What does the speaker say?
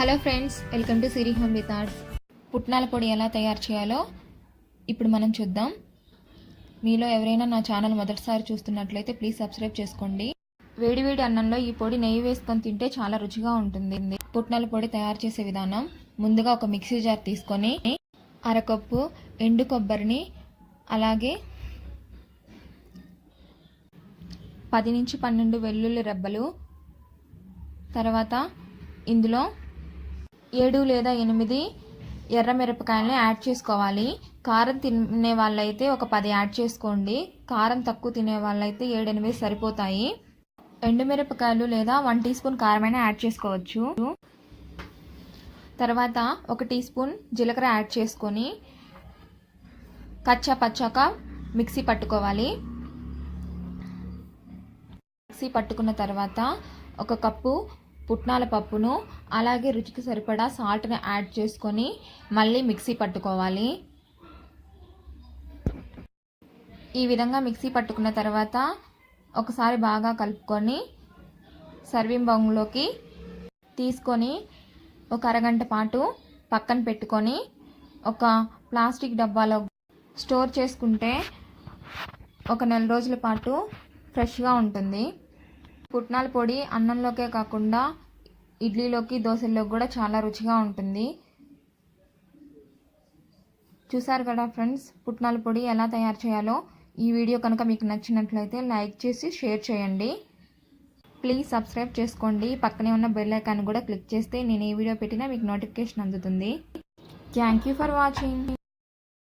Hello friends welcome to Siri home with arts. పుట్నాల పొడి ఎలా తయారు చేయాలో ఇప్పుడు మనం చూద్దాం. మీలో ఎవరైనా నా ఛానల్ మొదటిసారి చూస్తున్నట్లయితే ప్లీజ్ సబ్స్క్రైబ్ చేసుకోండి. వేడివేడి అన్నంలో ఈ పొడి నెయ్యి వేసుకొని తింటే చాలా రుచిగా ఉంటుంది. పుట్నాల పొడి తయారు చేసే విధానం ముందుగా ఒక మిక్సీ జార్ తీసుకొని అరకప్పు ఎండు కొబ్బరిని అలాగే పది నుంచి పన్నెండు వెల్లుల్లి రెబ్బలు తర్వాత ఇందులో ఏడు లేదా ఎనిమిది ఎర్రమిరపకాయలని యాడ్ చేసుకోవాలి. కారం తినే వాళ్ళైతే ఒక పది యాడ్ చేసుకోండి. కారం తక్కువ తినే వాళ్ళైతే ఏడెనిమిది సరిపోతాయి. ఎండుమిరపకాయలు లేదా వన్ టీ స్పూన్ కారమైన యాడ్ చేసుకోవచ్చు. తర్వాత ఒక టీ స్పూన్ జీలకర్ర యాడ్ చేసుకొని కచ్చా పచ్చాక మిక్సీ పట్టుకోవాలి. మిక్సీ పట్టుకున్న తర్వాత ఒక కప్పు పుట్నాల పప్పును అలాగే రుచికి సరిపడా సాల్ట్ని యాడ్ చేసుకొని మళ్ళీ మిక్సీ పట్టుకోవాలి. ఈ విధంగా మిక్సీ పట్టుకున్న తర్వాత ఒకసారి బాగా కలుపుకొని సర్వింగ్ బౌల్లోకి తీసుకొని ఒక అరగంట పాటు పక్కన పెట్టుకొని ఒక ప్లాస్టిక్ డబ్బాలో స్టోర్ చేసుకుంటే ఒక నెల రోజుల పాటు ఫ్రెష్గా ఉంటుంది. పుట్నాల పొడి అన్నంలోకే కాకుండా ఇడ్లీలోకి దోశల్లోకి కూడా చాలా రుచిగా ఉంటుంది. చూసారు కదా ఫ్రెండ్స్ పుట్నాల పొడి ఎలా తయారు చేయాలో? ఈ వీడియో కనుక మీకు నచ్చినట్లయితే లైక్ చేసి షేర్ చేయండి. ప్లీజ్ సబ్స్క్రైబ్ చేసుకోండి. పక్కనే ఉన్న బెల్ ఐకాన్ కూడా క్లిక్ చేస్తే నేను ఏ వీడియో పెట్టినా మీకు నోటిఫికేషన్ అందుతుంది. Thank you for watching.